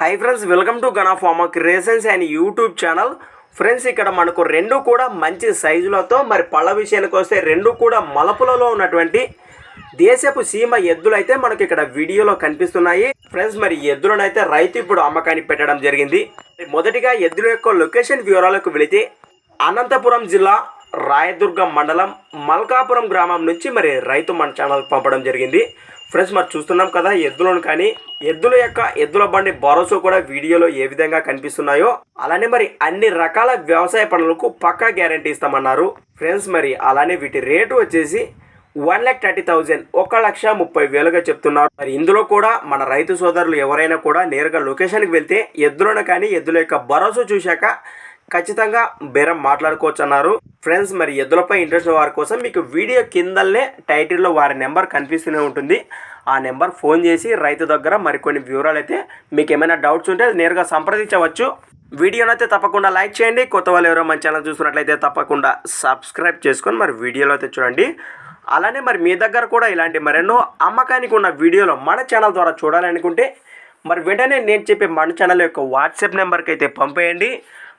Hi friends welcome to గనా ఫార్మక్ creations and YouTube channel friends ఇక్కడ మనకు రెండు కూడా మంచి సైజులతో మరి పళ్ళ విషయానికి వస్తే రెండు కూడా మలపులలో ఉన్నటువంటి దేశపు సీమ ఎద్దులు అయితే మనకి ఇక్కడ వీడియోలో కనిపిస్తున్నాయి. ఫ్రెండ్స్ మరి ఎద్దులను అయితే రైతు ఇప్పుడు అమ్మకానికి పెట్టడం జరిగింది. మొదటిగా ఎద్దుల యొక్క లొకేషన్ వివరాలకు వెళితే అనంతపురం జిల్లా రాయదుర్గం మండలం మల్కాపురం గ్రామం నుంచి మరి రైతు మన ఛానల్ పంపడం జరిగింది. ఫ్రెండ్స్ మరి చూస్తున్నాం కదా ఎద్దులను కానీ ఎద్దుల యొక్క ఎద్దుల బండి భరోసా కూడా వీడియోలో ఏ విధంగా కనిపిస్తున్నాయో అలానే మరి అన్ని రకాల వ్యవసాయ పనులకు పక్కా గ్యారంటీ ఇస్తామన్నారు. ఫ్రెండ్స్ మరి అలానే వీటి రేటు వచ్చేసి వన్ ల్యాక్ థర్టీ థౌజండ్ ఒక లక్ష ముప్పై వేలుగా చెప్తున్నారు. మరి ఇందులో కూడా మన రైతు సోదరులు ఎవరైనా కూడా నేరుగా లొకేషన్కి వెళ్తే ఎద్దులను కానీ ఎద్దుల యొక్క భరోసా చూశాక ఖచ్చితంగా బేరం మాట్లాడుకోవచ్చు అన్నారు ఫ్రెండ్స్ మరి ఎద్దులపై ఇంట్రెస్ట్ వారి కోసం మీకు వీడియో కిందలనే టైటిల్లో వారి నెంబర్ కనిపిస్తూనే ఉంటుంది. ఆ నెంబర్ ఫోన్ చేసి రైతు దగ్గర మరికొన్ని వివరాలు అయితే మీకు ఏమైనా డౌట్స్ ఉంటే నేరుగా సంప్రదించవచ్చు. వీడియోనైతే అయితే తప్పకుండా లైక్ చేయండి. కొత్త వాళ్ళు ఎవరో మన ఛానల్ చూస్తున్నట్లయితే తప్పకుండా సబ్స్క్రైబ్ చేసుకొని మరి వీడియోలో అయితే చూడండి. అలానే మరి మీ దగ్గర కూడా ఇలాంటి మరెన్నో అమ్మకానికి ఉన్న వీడియోలు మన ఛానల్ ద్వారా చూడాలనుకుంటే మరి వెంటనే నేను చెప్పే మన ఛానల్ యొక్క వాట్సాప్ నెంబర్కి అయితే పంపేయండి.